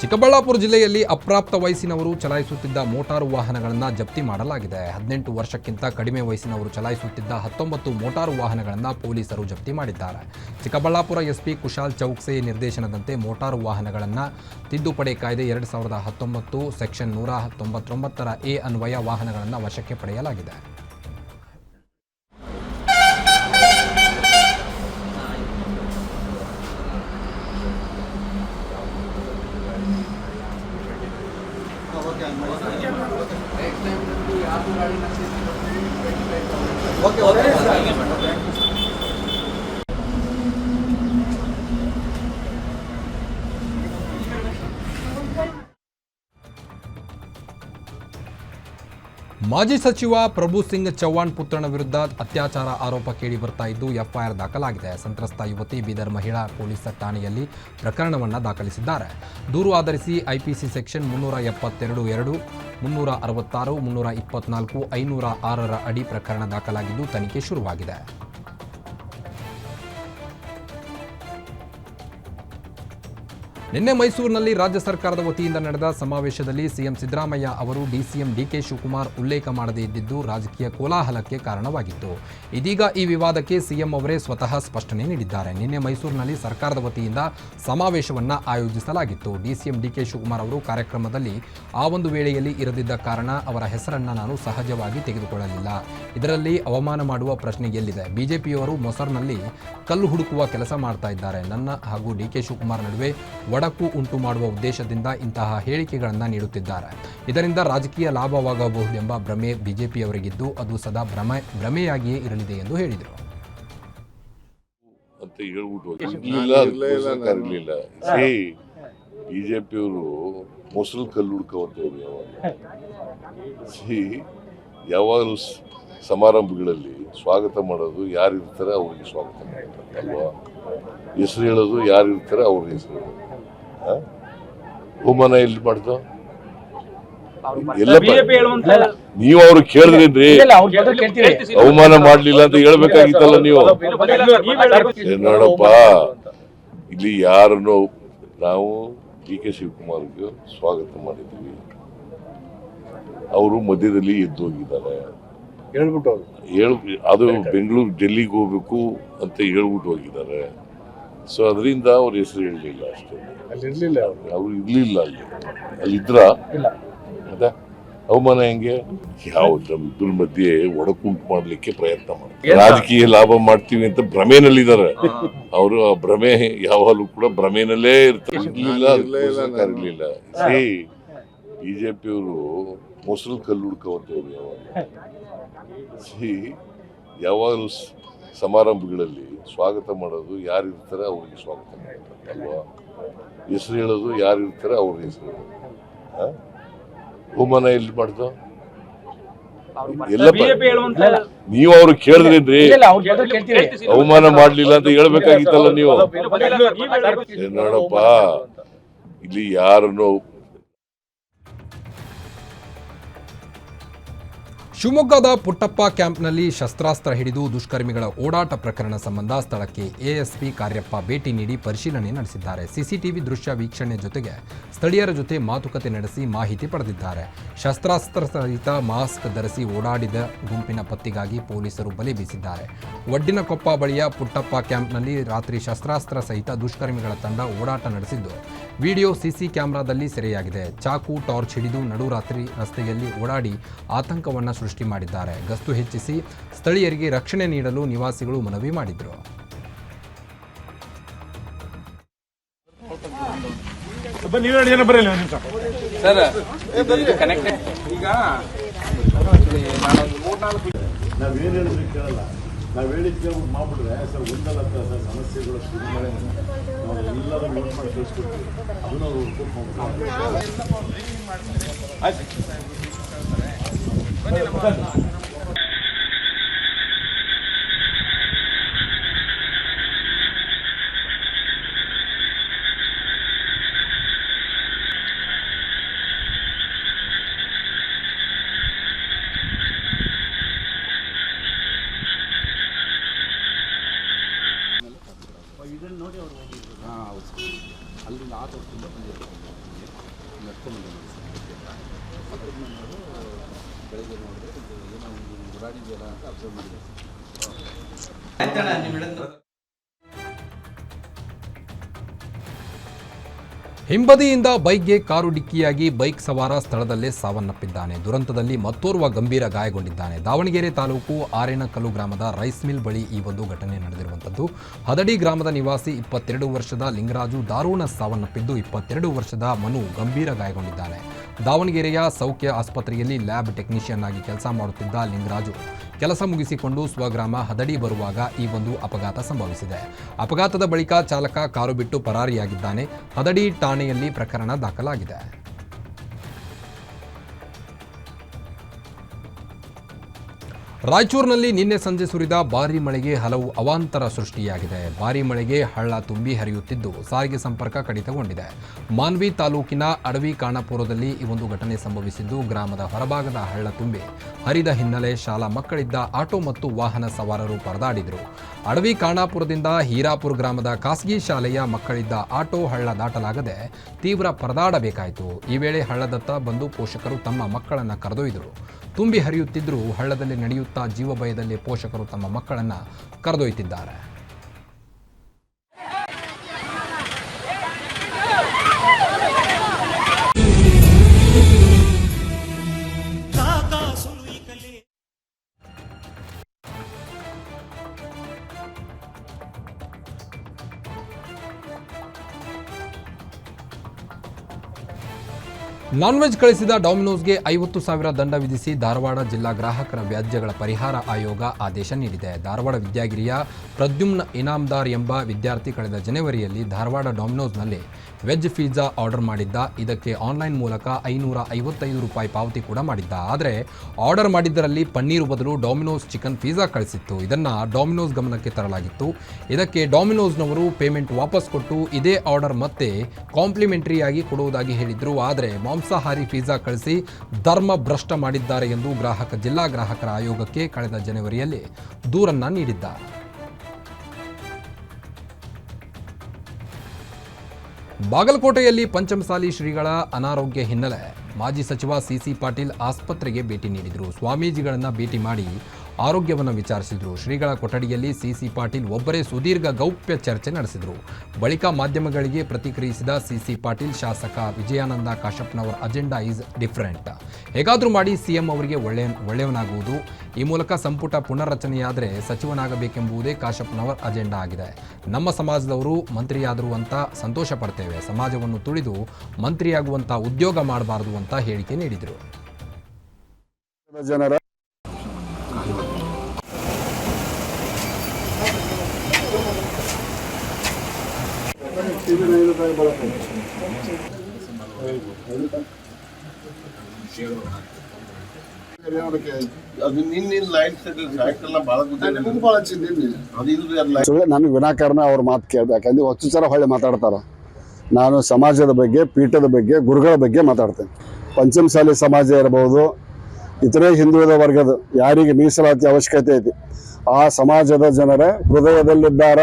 ಚಿಕ್ಕಬಳ್ಳಾಪುರ ಜಿಲ್ಲೆಯಲ್ಲಿ ಅಪ್ರಾಪ್ತ ವಯಸ್ಸಿನವರು ಚಲಾಯಿಸುತ್ತಿದ್ದ ಮೋಟಾರು ವಾಹನಗಳನ್ನು ಜಪ್ತಿ ಮಾಡಲಾಗಿದೆ. ಹದಿನೆಂಟು ವರ್ಷಕ್ಕಿಂತ ಕಡಿಮೆ ವಯಸ್ಸಿನವರು ಚಲಾಯಿಸುತ್ತಿದ್ದ ಹತ್ತೊಂಬತ್ತು ಮೋಟಾರು ವಾಹನಗಳನ್ನು ಪೊಲೀಸರು ಜಪ್ತಿ ಮಾಡಿದ್ದಾರೆ. ಚಿಕ್ಕಬಳ್ಳಾಪುರ ಎಸ್ಪಿ ಕುಶಾಲ್ ಚೌಕ್ಸೆ ನಿರ್ದೇಶನದಂತೆ ಮೋಟಾರು ವಾಹನಗಳನ್ನು ತಿದ್ದುಪಡಿ ಕಾಯ್ದೆ ಎರಡು ಸಾವಿರದ ಹತ್ತೊಂಬತ್ತು ಸೆಕ್ಷನ್ ನೂರ ತೊಂಬತ್ತೊಂಬತ್ತರ ಎ ಅನ್ವಯ ವಾಹನಗಳನ್ನು ವಶಕ್ಕೆ ಪಡೆಯಲಾಗಿದೆ. Okay, okay. okay. ಮಾಜಿ ಸಚಿವ ಪ್ರಭು ಸಿಂಗ್ ಚೌಹಾಣ್ ಪುತ್ರನ ವಿರುದ್ಧ ಅತ್ಯಾಚಾರ ಆರೋಪ ಕೇಳಿ ಬರ್ತಾ ಇದ್ದು, ಎಫ್ಐಆರ್ ದಾಖಲಾಗಿದೆ. ಸಂತ್ರಸ್ತ ಯುವತಿ ಬೀದರ್ ಮಹಿಳಾ ಪೊಲೀಸ್ ಠಾಣೆಯಲ್ಲಿ ಪ್ರಕರಣವನ್ನು ದಾಖಲಿಸಿದ್ದಾರೆ. ದೂರು ಆಧರಿಸಿ ಐಪಿಸಿ ಸೆಕ್ಷನ್ ಮುನ್ನೂರ ಎಪ್ಪತ್ತೆರಡು ಎರಡು, ಮುನ್ನೂರ ಅರವತ್ತಾರು, ಮುನ್ನೂರ ಇಪ್ಪತ್ನಾಲ್ಕು, ಐನೂರ ಆರರ ಅಡಿ ಪ್ರಕರಣ ದಾಖಲಾಗಿದ್ದು, ತನಿಖೆ ಶುರುವಾಗಿದೆ. ನಿನ್ನೆ ಮೈಸೂರಿನಲ್ಲಿ ರಾಜ್ಯ ಸರ್ಕಾರದ ವತಿಯಿಂದ ನಡೆದ ಸಮಾವೇಶದಲ್ಲಿ ಸಿಎಂ ಸಿದ್ದರಾಮಯ್ಯ ಅವರು ಡಿಸಿಎಂ ಡಿಕೆ ಶಿವಕುಮಾರ್ ಉಲ್ಲೇಖ ಮಾಡದೇ ಇದ್ದಿದ್ದು ರಾಜಕೀಯ ಕೋಲಾಹಲಕ್ಕೆ ಕಾರಣವಾಗಿತ್ತು. ಇದೀಗ ಈ ವಿವಾದಕ್ಕೆ ಸಿಎಂ ಅವರೇ ಸ್ವತಃ ಸ್ಪಷ್ಟನೆ ನೀಡಿದ್ದಾರೆ. ನಿನ್ನೆ ಮೈಸೂರಿನಲ್ಲಿ ಸರ್ಕಾರದ ವತಿಯಿಂದ ಸಮಾವೇಶವನ್ನ ಆಯೋಜಿಸಲಾಗಿತ್ತು. ಡಿಸಿಎಂ ಡಿಕೆ ಶಿವಕುಮಾರ್ ಅವರು ಕಾರ್ಯಕ್ರಮದಲ್ಲಿ ಆ ಒಂದು ವೇಳೆಯಲ್ಲಿ ಇರದಿದ್ದ ಕಾರಣ ಅವರ ಹೆಸರನ್ನ ನಾನು ಸಹಜವಾಗಿ ತೆಗೆದುಕೊಳ್ಳಲಿಲ್ಲ. ಇದರಲ್ಲಿ ಅವಮಾನ ಮಾಡುವ ಪ್ರಶ್ನೆ ಎಲ್ಲಿದೆ? ಬಿಜೆಪಿಯವರು ಮೊಸರ್ನಲ್ಲಿ ಕಲ್ಲು ಹುಡುಕುವ ಕೆಲಸ ಮಾಡ್ತಾ ಇದ್ದಾರೆ. ನನ್ನ ಹಾಗೂ ಡಿಕೆ ಶಿವಕುಮಾರ್ ನಡುವೆ ಒಡಕು ಉಂಟು ಮಾಡುವ ಉದ್ದೇಶದಿಂದ ಇಂತಹ ಹೇಳಿಕೆಗಳನ್ನು ನೀಡುತ್ತಿದ್ದಾರೆ. ಇದರಿಂದ ರಾಜಕೀಯ ಲಾಭವಾಗಬಹುದೆಂಬ ಭ್ರಮೆ ಬಿಜೆಪಿಯವರಿಗಿದ್ದು ಅದು ಸದಾ ಭ್ರಮೆ ಭ್ರಮೆಯಾಗಿಯೇ ಇರಲಿದೆ ಎಂದು ಹೇಳಿದರು. ಬಿಜೆಪಿಯವರು ಮೊಸರು ಕಲ್ಲು ಹುಡ್ಕೋವಂಥವ್ರು ಯಾವಾಗ? ಸಿ ಯಾವಾಗಲೂ ಸಮಾರಂಭಗಳಲ್ಲಿ ಸ್ವಾಗತ ಮಾಡೋದು ಯಾರು ಇರ್ತಾರೆ ಅವ್ರಿಗೆ ಸ್ವಾಗತ ಮಾಡ್ತಾರೆ ಅಲ್ವಾ? ಹೆಸರು ಹೇಳೋದು ಯಾರು ಇರ್ತಾರೆ ಅವ್ರಿಗೆ ಹೆಸರು ಹೇಳೋದು? ಅವಮಾನ ಎಲ್ಲಿ ಮಾಡ್ದು ಎಲ್ಲ ನೀವು ಅವ್ರು ಕೇಳಿದ್ರಿ ಅವಮಾನ ಮಾಡ್ಲಿಲ್ಲ ಅಂತ ಹೇಳ್ಬೇಕಾಗಿತ್ತಲ್ಲ ನೀವು ನೋಡಪ್ಪ ಇಲ್ಲಿ ಯಾರನ್ನು ನಾವು ಡಿ ಕೆ ಶಿವಕುಮಾರ್ಗೆ ಸ್ವಾಗತ ಮಾಡಿದ್ದೀವಿ ಅವರು ಮಧ್ಯದಲ್ಲಿ ಎದ್ದು ಹೋಗಿದ್ದಾರೆ ಹೇಳ್ಬಿಟ್ಟು ಅದು ಬೆಂಗಳೂರು ಡೆಲ್ಲಿಗೆ ಹೋಗ್ಬೇಕು ಅಂತ ಹೇಳ್ಬಿಟ್ಟು ಹೋಗಿದ್ದಾರೆ ಸೊ ಅದರಿಂದ ಅವ್ರ ಹೆಸರು ಹೇಳಲಿಲ್ಲ ಅಷ್ಟೇ. ಅಲ್ಲಿ ಇರಲಿಲ್ಲ ಅವ್ರು. ಇರಲಿಲ್ಲ ಇರ್ಲಿಲ್ಲ ಅಲ್ಲಿ. ಅಲ್ಲಿ ಇದ್ರ ಇಲ್ಲ. ಅದ ಅವಮಾನ ಹೆಂಗೆ? ಯಾವ ನಮ್ಮಿಬ್ಬರ ಮಧ್ಯೆ ಒಡಕುಂಟು ಮಾಡ್ಲಿಕ್ಕೆ ಪ್ರಯತ್ನ ಮಾಡ್ತಾರೆ. ರಾಜಕೀಯ ಲಾಭ ಮಾಡ್ತೀವಿ ಅಂತ ಭ್ರಮೆನಲ್ಲಿದ್ದಾರೆ. ಅವರು ಆ ಭ್ರಮೆ ಯಾವಾಗಲೂ ಕೂಡ ಭ್ರಮೆನಲ್ಲೇ ಇರ್ತಾರೆ. ಇರ್ಲಿಲ್ಲ ಅದಕ್ಕೋಸ್ಕರ ಇರ್ಲಿಲ್ಲ. ಸಿ ಬಿಜೆಪಿಯವರು ಮೊಸರು ಕಲ್ಲು ಹುಡ್ಕೋದ್ರು ಯಾವಾಗ? ಸಿ ಯಾವಾಗಲೂ ಸಮಾರಂಭಗಳಲ್ಲಿ ಸ್ವಾಗತ ಮಾಡೋದು ಯಾರು ಇರ್ತಾರೆ ಅವ್ರಿಗೆ ಸ್ವಾಗತ ಮಾಡ್ತಾರೆ ಅಲ್ವಾ ಹೆಸರು ಹೇಳೋದು ಯಾರು ಇರ್ತಾರೆ ಅವ್ರಿಗೆ ಹೆಸರು ಹೇಳೋದು ಆ? ಅವಮಾನ ಎಲ್ಲಿ ಮಾಡ್ದು ಎಲ್ಲ ನೀವು ಅವ್ರು ಕೇಳಿದ್ರಿ ಇಲ್ಲ ಅವ್ರ ಜೊತೆ ಕೇಳ್ತೀರಿ ಅವಮಾನ ಮಾಡ್ಲಿಲ್ಲ ಅಂತ ಹೇಳ್ಬೇಕಾಗಿತ್ತಲ್ಲ ನೀವು ನೋಡಪ್ಪ ಇಲ್ಲಿ ಯಾರನ್ನು ಶಿವಮೊಗ್ಗದ ಪುಟ್ಟಪ್ಪ ಕ್ಯಾಂಪ್ನಲ್ಲಿ ಶಸ್ತ್ರಾಸ್ತ್ರ ಹಿಡಿದು ದುಷ್ಕರ್ಮಿಗಳ ಓಡಾಟ ಪ್ರಕರಣ ಸಂಬಂಧ ಸ್ಥಳಕ್ಕೆ ಎಎಸ್ಪಿ ಕಾರ್ಯಪ್ಪ ಭೇಟಿ ನೀಡಿ ಪರಿಶೀಲನೆ ನಡೆಸಿದ್ದಾರೆ. ಸಿಸಿಟಿವಿ ದೃಶ್ಯ ವೀಕ್ಷಣೆ ಜೊತೆಗೆ ಸ್ಥಳೀಯರ ಜೊತೆ ಮಾತುಕತೆ ನಡೆಸಿ ಮಾಹಿತಿ ಪಡೆದಿದ್ದಾರೆ. ಶಸ್ತ್ರಾಸ್ತ್ರ ಸಹಿತ ಮಾಸ್ಕ್ ಧರಿಸಿ ಓಡಾಡಿದ ಗುಂಪಿನ ಪತ್ತೆಗಾಗಿ ಪೊಲೀಸರು ಬಲೆ ಬೀಸಿದ್ದಾರೆ. ಒಡ್ಡಿನಕೊಪ್ಪ ಬಳಿಯ ಪುಟ್ಟಪ್ಪ ಕ್ಯಾಂಪ್ನಲ್ಲಿ ರಾತ್ರಿ ಶಸ್ತ್ರಾಸ್ತ್ರ ಸಹಿತ ದುಷ್ಕರ್ಮಿಗಳ ತಂಡ ಓಡಾಟ ನಡೆಸಿದ್ದು, ವಿಡಿಯೋ ಸಿಸಿ ಕ್ಯಾಮೆರಾದಲ್ಲಿ ಸೆರೆಯಾಗಿದೆ. ಚಾಕು, ಟಾರ್ಚ್ ಹಿಡಿದು ನಡುರಾತ್ರಿ ರಸ್ತೆಯಲ್ಲಿ ಓಡಾಡಿ ಆತಂಕವನ್ನು ಸೃಷ್ಟಿ ಮಾಡಿದ್ದಾರೆ. ಗಸ್ತು ಹೆಚ್ಚಿಸಿ ಸ್ಥಳೀಯರಿಗೆ ರಕ್ಷಣೆ ನೀಡಲು ನಿವಾಸಿಗಳು ಮನವಿ ಮಾಡಿದರು. ನಾವೇನು ಹೇಳಿದ್ರೆ ಕೇಳಲ್ಲ. ನಾವು ಹೇಳಿದ್ ಕೇಳ್ಬಿಟ್ಟು ಸರ್ ಒಂದಲ್ಲ ಸರ್ ಸಮಸ್ಯೆಗಳು ಶುರು ಮಾಡಿ ನಾವು ಎಲ್ಲರೂ ನೋಟ್ ಮಾಡಿ ಕಳಿಸ್ಕೊಡ್ತೀವಿ ಅದನ್ನ ಅವ್ರು ಒಪ್ಕೊಂಡು ಹೋಗ್ತಾರೆ. 我也不认 ಹಿಂಬದಿಯಿಂದ ಬೈಕ್ಗೆ ಕಾರು ಡಿಕ್ಕಿಯಾಗಿ ಬೈಕ್ ಸವಾರ ಸ್ಥಳದಲ್ಲೇ ಸಾವನ್ನಪ್ಪಿದ್ದಾನೆ. ದುರಂತದಲ್ಲಿ ಮತ್ತೋರ್ವ ಗಂಭೀರ ಗಾಯಗೊಂಡಿದ್ದಾನೆ. ದಾವಣಗೆರೆ ತಾಲೂಕು ಆರೇನಕಲ್ಲು ಗ್ರಾಮದ ರೈಸ್ ಮಿಲ್ ಬಳಿ ಈ ಒಂದು ಘಟನೆ ನಡೆದಿರುವಂಥದ್ದು. ಹದಡಿ ಗ್ರಾಮದ ನಿವಾಸಿ ಇಪ್ಪತ್ತೆರಡು ವರ್ಷದ ಲಿಂಗರಾಜು ದಾರುಣ ಸಾವನ್ನಪ್ಪಿದ್ದು ಇಪ್ಪತ್ತೆರಡು ವರ್ಷದ ಮನು ಗಂಭೀರ ಗಾಯಗೊಂಡಿದ್ದಾನೆ. ದಾವಣಗೆರೆಯ ಸೌಖ್ಯ ಆಸ್ಪತ್ರೆಯಲ್ಲಿ ಲ್ಯಾಬ್ ಟೆಕ್ನಿಷಿಯನ್ ಆಗಿ ಕೆಲಸ ಮಾಡುತ್ತಿದ್ದ ಲಿಂಗರಾಜು. ಕೆಲಸ ಮುಗಿಸಿಕೊಂಡು ಸ್ವಗ್ರಾಮ ಹದಡಿ ಬರುವಾಗ ಈ ಒಂದು ಅಪಘಾತ ಸಂಭವಿಸಿದೆ. ಅಪಘಾತದ ಬಳಿಕ ಚಾಲಕ ಕಾರು ಬಿಟ್ಟು ಪರಾರಿಯಾಗಿದ್ದಾನೆ. ಹದಡಿ ಠಾಣೆಯಲ್ಲಿ ಪ್ರಕರಣ ದಾಖಲಾಗಿದೆ. ರಾಯಚೂರಿನಲ್ಲಿ ನಿನ್ನೆ ಸಂಜೆ ಸುರಿದ ಭಾರೀ ಮಳೆಗೆ ಹಲವು ಅವಾಂತರ ಸೃಷ್ಟಿಯಾಗಿದೆ. ಭಾರೀ ಮಳೆಗೆ ಹಳ್ಳ ತುಂಬಿ ಹರಿಯುತ್ತಿದ್ದು ಸಾರಿಗೆ ಸಂಪರ್ಕ ಕಡಿತಗೊಂಡಿದೆ. ಮಾನ್ವಿ ತಾಲೂಕಿನ ಅಡವಿ ಕಾಣಾಪುರದಲ್ಲಿ ಈ ಒಂದು ಘಟನೆ ಸಂಭವಿಸಿದ್ದು ಗ್ರಾಮದ ಹೊರಭಾಗದ ಹಳ್ಳ ತುಂಬಿ ಹರಿದ ಹಿನ್ನೆಲೆ ಶಾಲಾ ಮಕ್ಕಳಿದ್ದ ಆಟೋ ಮತ್ತು ವಾಹನ ಸವಾರರು ಪರದಾಡಿದರು. ಅಡವಿ ಕಾಣಾಪುರದಿಂದ ಹೀರಾಪುರ ಗ್ರಾಮದ ಖಾಸಗಿ ಶಾಲೆಯ ಮಕ್ಕಳಿದ್ದ ಆಟೋ ಹಳ್ಳ ದಾಟಲಾಗದೆ ತೀವ್ರ ಪರದಾಡಬೇಕಾಯಿತು. ಈ ವೇಳೆ ಹಳ್ಳದತ್ತ ಬಂದು ಪೋಷಕರು ತಮ್ಮ ಮಕ್ಕಳನ್ನು ಕರೆದೊಯ್ದರು. ತುಂಬಿ ಹರಿಯುತ್ತಿದ್ದರೂ ಹಳ್ಳದಲ್ಲಿ ನಡೆಯುತ್ತಾ ಜೀವಭಯದಲ್ಲಿ ಪೋಷಕರು ತಮ್ಮ ಮಕ್ಕಳನ್ನು ಕರೆದೊಯ್ತಿದ್ದಾರೆ ನಾನ್ ವೆಜ್ ಕಳಿಸಿದ ಡಾಮಿನೋಸ್ಗೆ ಐವತ್ತು ಸಾವಿರ ದಂಡ ವಿಧಿಸಿ ಧಾರವಾಡ ಜಿಲ್ಲಾ ಗ್ರಾಹಕರ ವ್ಯಾಜ್ಯಗಳ ಪರಿಹಾರ ಆಯೋಗ ಆದೇಶ ನೀಡಿದೆ. ಧಾರವಾಡ ವಿದ್ಯಾಗಿರಿಯ ಪ್ರದ್ಯುಮ್ನ ಇನಾಮ್ದಾರ್ ಎಂಬ ವಿದ್ಯಾರ್ಥಿ ಕಳೆದ ಜನವರಿಯಲ್ಲಿ ಧಾರವಾಡ ಡಾಮಿನೋಸ್ನಲ್ಲಿ ವೆಜ್ ಪಿಜ್ಜಾ ಆರ್ಡರ್ ಮಾಡಿದ್ದ. ಇದಕ್ಕೆ ಆನ್ಲೈನ್ ಮೂಲಕ ಐನೂರ ಐವತ್ತೈದು ರೂಪಾಯಿ ಪಾವತಿ ಕೂಡ ಮಾಡಿದ್ದ. ಆದರೆ ಆರ್ಡರ್ ಮಾಡಿದ್ದರಲ್ಲಿ ಪನ್ನೀರ್ ಬದಲು ಡಾಮಿನೋಸ್ ಚಿಕನ್ ಪಿಜ್ಜಾ ಕಳಿಸಿತ್ತು. ಇದನ್ನು ಡಾಮಿನೋಸ್ ಗಮನಕ್ಕೆ ತರಲಾಗಿತ್ತು. ಇದಕ್ಕೆ ಡಾಮಿನೋಸ್ನವರು ಪೇಮೆಂಟ್ ವಾಪಸ್ ಕೊಟ್ಟು ಇದೇ ಆರ್ಡರ್ ಮತ್ತೆ ಕಾಂಪ್ಲಿಮೆಂಟರಿಯಾಗಿ ಕೊಡುವುದಾಗಿ ಹೇಳಿದ್ರು. ಆದರೆ ಮಾಂಸಾಹಾರಿ ಪಿಜ್ಜಾ ಕಳಿಸಿ ಧರ್ಮ ಭ್ರಷ್ಟ ಮಾಡಿದ್ದಾರೆ ಎಂದು ಗ್ರಾಹಕ, ಜಿಲ್ಲಾ ಗ್ರಾಹಕರ ಆಯೋಗಕ್ಕೆ ಕಳೆದ ಜನವರಿಯಲ್ಲಿ ದೂರನ್ನು ನೀಡಿದ್ದ ಬಾಗಲಕೋಟೆಯಲ್ಲಿ ಪಂಚಮಸಾಲಿ ಶ್ರೀಗಳ ಅನಾರೋಗ್ಯ ಹಿನ್ನೆಲೆ ಮಾಜಿ ಸಚಿವ ಸಿಸಿ ಪಾಟೀಲ್ ಆಸ್ಪತ್ರೆಗೆ ಭೇಟಿ ನೀಡಿದರು. ಸ್ವಾಮೀಜಿಗಳನ್ನು ಭೇಟಿ ಮಾಡಿ ಆರೋಗ್ಯವನ್ನು ವಿಚಾರಿಸಿದರು. ಶ್ರೀಗಳ ಕೊಠಡಿಯಲ್ಲಿ ಸಿಸಿ ಪಾಟೀಲ್ ಒಬ್ಬರೇ ಸುದೀರ್ಘ ಗೌಪ್ಯ ಚರ್ಚೆ ನಡೆಸಿದರು. ಬಳಿಕ ಮಾಧ್ಯಮಗಳಿಗೆ ಪ್ರತಿಕ್ರಿಯಿಸಿದ ಸಿಸಿ ಪಾಟೀಲ್, ಶಾಸಕ ವಿಜಯಾನಂದ ಕಾಶಪ್ಪನವರ ಅಜೆಂಡಾ ಈಸ್ ಡಿಫರೆಂಟ್. ಹೇಗಾದರೂ ಮಾಡಿ ಸಿಎಂ ಅವರಿಗೆ ಒಳ್ಳೆಯ ಒಳ್ಳೆಯವನಾಗುವುದು. ಈ ಮೂಲಕ ಸಂಪುಟ ಪುನರ್ರಚನೆಯಾದರೆ ಸಚಿವನಾಗಬೇಕೆಂಬುದೇ ಕಾಶಪ್ಪನವರ ಅಜೆಂಡಾ ಆಗಿದೆ. ನಮ್ಮ ಸಮಾಜದವರು ಮಂತ್ರಿಯಾದರು ಅಂತ ಸಂತೋಷ ಪಡ್ತೇವೆ. ಸಮಾಜವನ್ನು ತುಳಿದು ಮಂತ್ರಿಯಾಗುವಂಥ ಉದ್ಯೋಗ ಮಾಡಬಾರದು ಅಂತ ಹೇಳಿಕೆ ನೀಡಿದರು. ಜನರ ಅದು ನನಗೆ ವಿನಾಕಾರಣ ಅವ್ರ ಮಾತು ಕೇಳಿದೆ. ಯಾಕಂದ್ರೆ ಹೊತ್ತು ಸರ ಹೊಳ್ಳಿ ಮಾತಾಡ್ತಾರ. ನಾನು ಸಮಾಜದ ಬಗ್ಗೆ, ಪೀಠದ ಬಗ್ಗೆ, ಗುರುಗಳ ಬಗ್ಗೆ ಮಾತಾಡ್ತೇನೆ. ಪಂಚಮಸಾಲಿ ಸಮಾಜ ಇರಬಹುದು ಇತರೆ ಹಿಂದುಳಿದ ವರ್ಗದ ಯಾರಿಗೆ ಮೀಸಲಾತಿ ಅವಶ್ಯಕತೆ ಐತಿ, ಆ ಸಮಾಜದ ಜನರ ಹೃದಯದಲ್ಲಿದ್ದಾರ.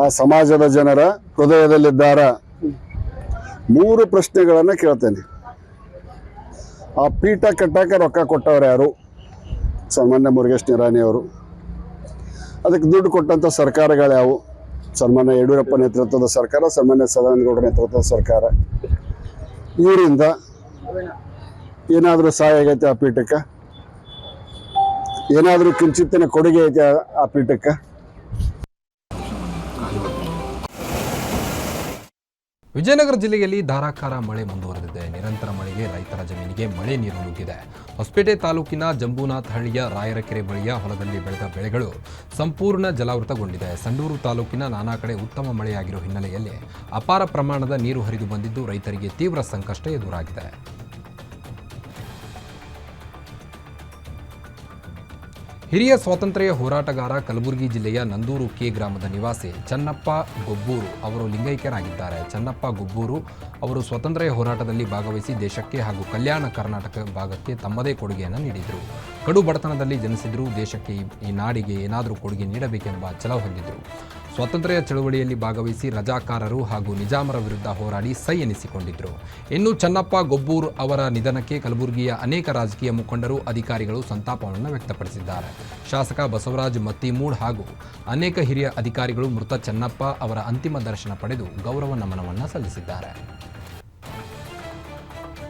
ಆ ಸಮಾಜದ ಜನರ ಹೃದಯದಲ್ಲಿದ್ದಾರ? ಮೂರು ಪ್ರಶ್ನೆಗಳನ್ನು ಕೇಳ್ತೇನೆ. ಆ ಪೀಠ ಕಟ್ಟಕ್ಕೆ ರೊಕ್ಕ ಕೊಟ್ಟವ್ರು ಯಾರು? ಸನ್ಮಾನ್ಯ ಮುರುಗೇಶ್ ನಿರಾಣಿ ಅವರು. ಅದಕ್ಕೆ ದುಡ್ಡು ಕೊಟ್ಟಂಥ ಸರ್ಕಾರಗಳು ಯಾವುವು? ಸನ್ಮಾನ್ಯ ಯಡಿಯೂರಪ್ಪ ನೇತೃತ್ವದ ಸರ್ಕಾರ, ಸನ್ಮಾನ್ಯ ಸದಾನಂದಗೌಡ ನೇತೃತ್ವದ ಸರ್ಕಾರ. ಇವರಿಂದ ಏನಾದರೂ ಸಹಾಯ ಆಗೈತೆ ಆ ಪೀಠಕ್ಕೆ? ಏನಾದರೂ ಕಿಂಚಿತ್ತಿನ ಕೊಡುಗೆ ಐತೆ ಆ ಪೀಠಕ್ಕೆ? ವಿಜಯನಗರ ಜಿಲ್ಲೆಯಲ್ಲಿ ಧಾರಾಕಾರ ಮಳೆ ಮುಂದುವರೆದಿದೆ. ನಿರಂತರ ಮಳೆಗೆ ರೈತರ ಜಮೀನಿಗೆ ಮಳೆ ನೀರು ನುಗ್ಗಿದೆ. ಹೊಸಪೇಟೆ ತಾಲೂಕಿನ ಜಂಬೂನಾಥ್ ಹಳ್ಳಿಯ ರಾಯರಕೆರೆ ಬಳಿಯ ಹೊಲದಲ್ಲಿ ಬೆಳೆದ ಬೆಳೆಗಳು ಸಂಪೂರ್ಣ ಜಲಾವೃತಗೊಂಡಿದೆ. ಸಂಡೂರು ತಾಲೂಕಿನ ನಾನಾ ಕಡೆ ಉತ್ತಮ ಮಳೆಯಾಗಿರುವ ಹಿನ್ನೆಲೆಯಲ್ಲಿ ಅಪಾರ ಪ್ರಮಾಣದ ನೀರು ಹರಿದು ಬಂದಿದ್ದು ರೈತರಿಗೆ ತೀವ್ರ ಸಂಕಷ್ಟ ಎದುರಾಗಿದೆ. ಹಿರಿಯ ಸ್ವಾತಂತ್ರ್ಯ ಹೋರಾಟಗಾರ ಕಲಬುರಗಿ ಜಿಲ್ಲೆಯ ನಂದೂರು ಕೆ ಗ್ರಾಮದ ನಿವಾಸಿ ಚನ್ನಪ್ಪ ಗೊಬ್ಬೂರು ಅವರು ಲಿಂಗೈಕ್ಯರಾಗಿದ್ದಾರೆ. ಚನ್ನಪ್ಪ ಗೊಬ್ಬೂರು ಅವರು ಸ್ವಾತಂತ್ರ್ಯ ಹೋರಾಟದಲ್ಲಿ ಭಾಗವಹಿಸಿ ದೇಶಕ್ಕೆ ಹಾಗೂ ಕಲ್ಯಾಣ ಕರ್ನಾಟಕ ಭಾಗಕ್ಕೆ ತಮ್ಮದೇ ಕೊಡುಗೆಯನ್ನು ನೀಡಿದರು. ಕಡು ಬಡತನದಲ್ಲಿ ಜನಿಸಿದ್ರು, ದೇಶಕ್ಕೆ ಈ- ನಾಡಿಗೆ ಏನಾದರೂ ಕೊಡುಗೆ ನೀಡಬೇಕೆಂಬ ಛಲ ಹೊಂದಿದ್ದರು ಸ್ವಾತಂತ್ರ್ಯ ಚಳವಳಿಯಲ್ಲಿ ಭಾಗವಹಿಸಿ ರಜಾಕಾರರು ಹಾಗೂ ನಿಜಾಮರ ವಿರುದ್ಧ ಹೋರಾಡಿ ಸೈ ಎನಿಸಿಕೊಂಡಿದ್ದರು ಇನ್ನು ಚನ್ನಪ್ಪ, ಗೊಬ್ಬೂರ್ ಅವರ ನಿಧನಕ್ಕೆ ಕಲಬುರಗಿಯ ಅನೇಕ ರಾಜಕೀಯ ಮುಖಂಡರು, ಅಧಿಕಾರಿಗಳು ಸಂತಾಪವನ್ನು ವ್ಯಕ್ತಪಡಿಸಿದ್ದಾರೆ. ಶಾಸಕ ಬಸವರಾಜ್ ಮತ್ತಿಮೂಡ್ ಹಾಗೂ ಅನೇಕ ಹಿರಿಯ ಅಧಿಕಾರಿಗಳು ಮೃತ ಚನ್ನಪ್ಪ ಅವರ ಅಂತಿಮ ದರ್ಶನ ಪಡೆದು ಗೌರವ ನಮನವನ್ನು ಸಲ್ಲಿಸಿದ್ದಾರೆ.